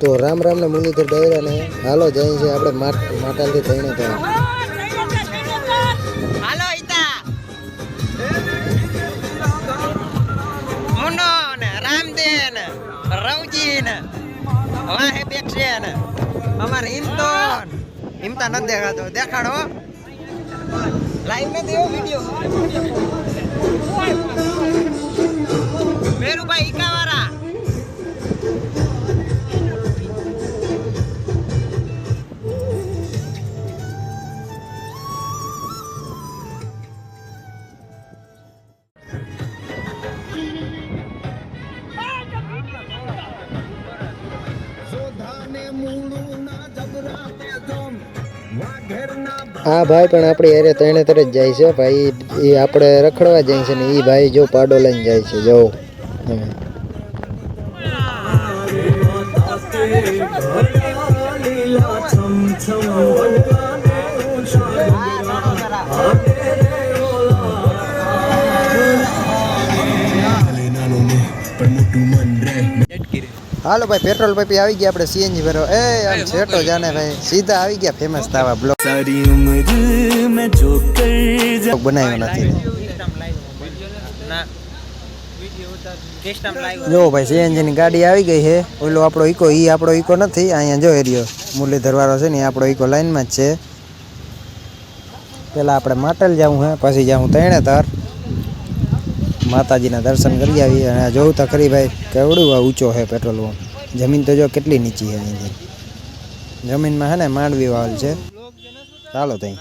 તો રામ રામ ને મુરલીધર ડાયરા ને હાલો જઈ છે આપણે માટ, માટાલથી થઈને તો. હાલો ઈતા. મુન્નો ને રામદેવ ને વાહે બેકશે ને અમારે હિમતો હિમતા ન દેખાતો. દેખાડો. લાઈવ નથી એવો વીડિયો મેરુભાઈ ઈકાવાળા આ ભાઈ પણ આપણી એરે ત્રણે જ જાય છે. ભાઈ એ આપણે રખડવા જાય છે ને એ ભાઈ જો પાડો લઈને જાય છે, જો. હમ. હાલો ભાઈ પેટ્રોલ પંપ આવી ગયા આપણે સીએનજી ભરવા એ આમ છેટો જાને ભાઈ સીધા આવી ગયા ફેમસ થવા બ્લોક સારી ઉમર મે જો કર બનાવ્યો નથી. જો ભાઈ સીએનજી ની ગાડી આવી ગઈ છે. ઓલો આપણો ઈકો ઈ આપણો ઈકો નથી અહીંયા જો એરિયો. મુરલીધર વાળો છે ને આપણો ઈકો લાઈનમાં જ છે. પેલા આપણે માટલ જવું હે પછી જવું તાર માતાજીના દર્શન કરી આવી અને જોઉં જોવું તો ખરી ભાઈ કેવડું ઊંચો છે પેટ્રોલ પંપ જમીન તો જો કેટલી નીચી છે અહીંથી. જમીનમાં હે ને માંડવી વાવલ છે. ચાલો તઈ.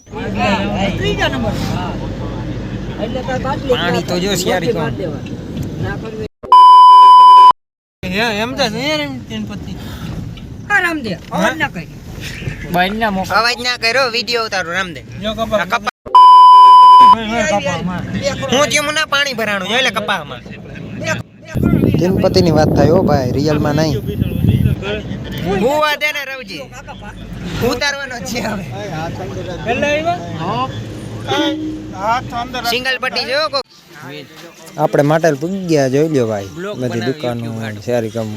પાણી તો જો શિયારી કોણ એમ તો અવાજ ના કર્યો વીડિયો ઉતારો રામદેવ હું જેમુના પાણી ભરાણું એટલે કપામાં તિનપતિની વાત થાય હો ભાઈ રિયલમાં નહીં. હું વાદે ને રવજી. ઉતારવાનો છે હવે. સિંગલ પટ્ટી જો કોક? આપણે માટેલ પૂગી ગયા જોઈ લ્યો ભાઈ. બધી દુકાનો સારી કમ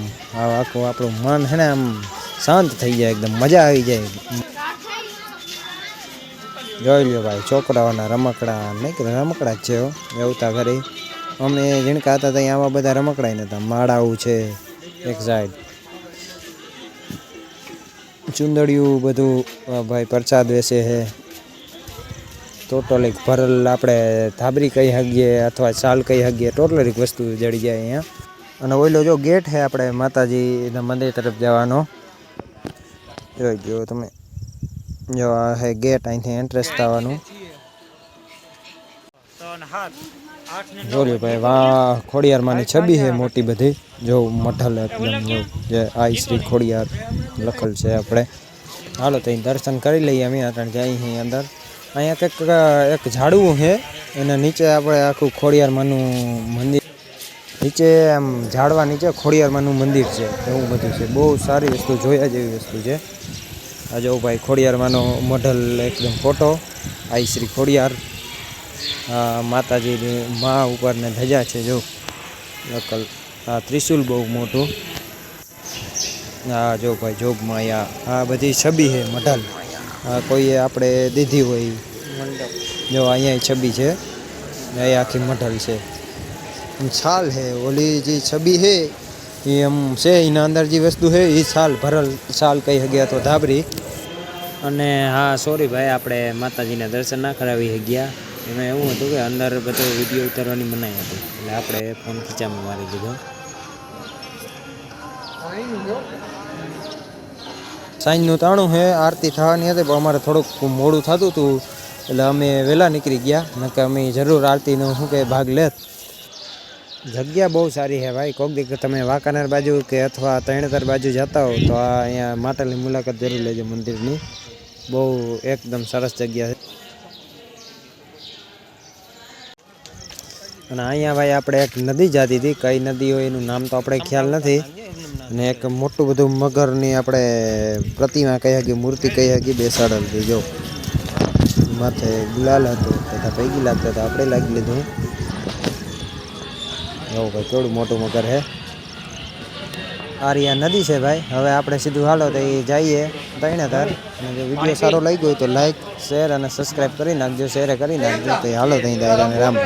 આખું આપણું મન છે ને આમ શાંત થઈ જાય એકદમ મજા આવી જાય. જોઈ લ્યો ભાઈ, છોકરાઓના રમકડા નહીં રમકડા જ છે જવતા ઘરે. અમે ઝીણકા હતા ત્યાં આવા બધા રમકડા નતા, માળાઓ છે, એક સાઈડ ચુંદડિયું બધું ભાઈ પ્રસાદ વેસે છે. ટોટલ એક ભરલ આપણે થાબરી કહી શકીએ અથવા ચાલ કહી શકીએ, ટોટલ એક વસ્તુ જડી જાય અહીંયા. અને ઓઈલો જો ગેટ છે આપણે માતાજીના મંદિર તરફ જવાનો. જોઈ ગયો તમે. જો આ હે ગેટ અહીંથી એન્ટ્રેસ થવાનું. જોયું ભાઈ, વાહ, ખોડિયારમાંની છબી છે મોટી બધી. જો મઠલ એકદમ, જો આઈ શ્રી ખોડિયાર લખેલ છે આપણે. હાલો, તો અહીં દર્શન કરી લઈએ અમે કારણ કે અહીં અંદર. અહીંયા કંઈક, એક ઝાડવું છે, એના નીચે આપણે આખું ખોડિયારમાંનું મંદિર. નીચે આમ ઝાડવા નીચે ખોડિયારમાંનું મંદિર છે, એવું બધું છે. બહુ સારી વસ્તુ, જોયા જેવી વસ્તુ છે. આ જો ખોડિયારમાંનો મોઢલ એકદમ ફોટો. આઈ શ્રી ખોડિયાર. આ માતાજીની મા ઉપર ને ધજા છે, જો. નકલ. આ ત્રિશુલ બહુ મોટું. આ જો ભાઈ જોગ માયા આ બધી છબી છે મઢલ. આ કોઈએ આપણે દીધી હોય. જો અહીંયા છબી છે. અહીંયા આખી મઢલ છે. છાલ છે. ઓલી જે છબી છે એ આમ છે એના અંદર જે વસ્તુ છે એ છાલ ભરલ છાલ કહી હગ્યા તો ધાબરી. અને હા સોરી ભાઈ આપણે માતાજીના દર્શન ના કરાવી ગયા એમાં એવું હતું કે અંદર બધો વીડિયો ઉતારવાની મનાઈ હતી. એટલે આપણે ફોન ખીચામાં મારી દીધો. સાંજનું તાણું છે આરતી થવાની હતી પણ અમારે થોડુંક મોડું થતું હતું. એટલે અમે વહેલા નીકળી ગયા. નકે અમે જરૂર આરતીનો શું કે ભાગ લેત. જગ્યા બહુ સારી છે ભાઈ. કોક દી તમે વાંકાનેર બાજુ કે અથવા તરણેતર બાજુ જતા હો, તો આ અહીંયા માટેની મુલાકાત જરૂર લેજો મંદિરની. બહુ એકદમ સરસ જગ્યા છે. અને અહીંયા ભાઈ આપણે એક નદી જતી હતી. કઈ નદી હોય એનું નામ તો આપણે ખ્યાલ નથી. અને એક મોટું બધું મગરની આપણે પ્રતિમા કહી હતી મૂર્તિ કહી હતી બેસાડેલ હતી જો. માથે ગુલાલ હતું, તથા પૈકી લાગતા હતા. આપણે લાગી લીધું. એવું ભાઈ, કેવડું મોટું મગર હે? આ રહ્યા નદી છે ભાઈ. હવે આપણે સીધું હાલો તો એ જઈએ તૈણેતર અને જો વીડિયો સારો લઈ ગયો તો લાઈક શેર અને સબસ્ક્રાઈબ કરી નાખજો શેર કરી નાખજો. તો હાલો ત્યાં દાયરાને રામ.